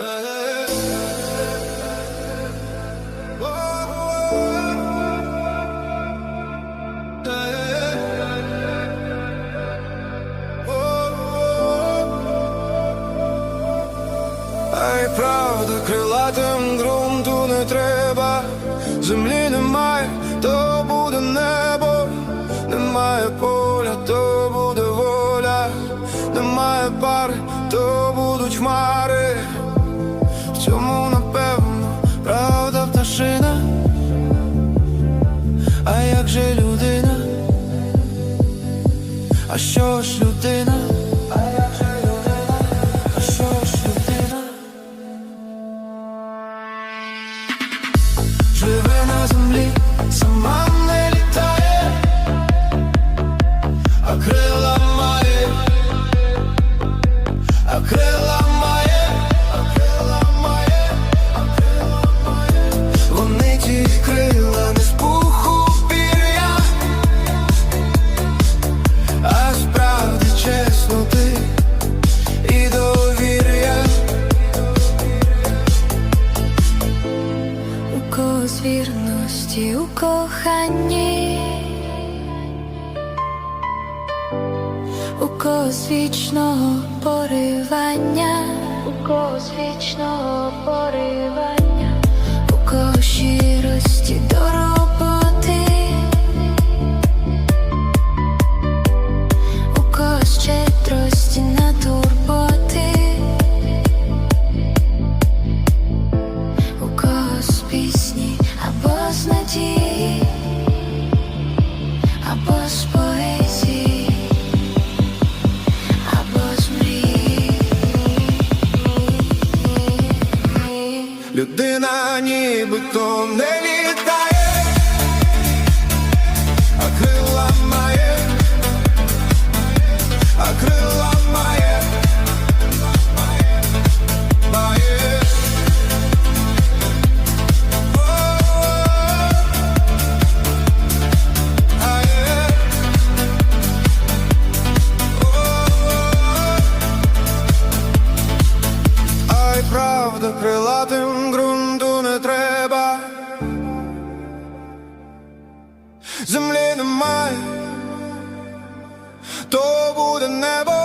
Ай, правда, крилатим ґрунту не треба, землі немає, то буде небо, немає поля, то буде воля, немає пари, то будуть хмари. Цьому напевно правда пташина. А як же людина? А що ж людина? А як же людина? А що ж людина? Живе на землі, сама Когось вірності, у коханні, у косвічного вічного поривання, у когось поривання, би то не літає, а крила має, а крила має, має. Правда крилатим грунту не треба землі немає, то буде небо.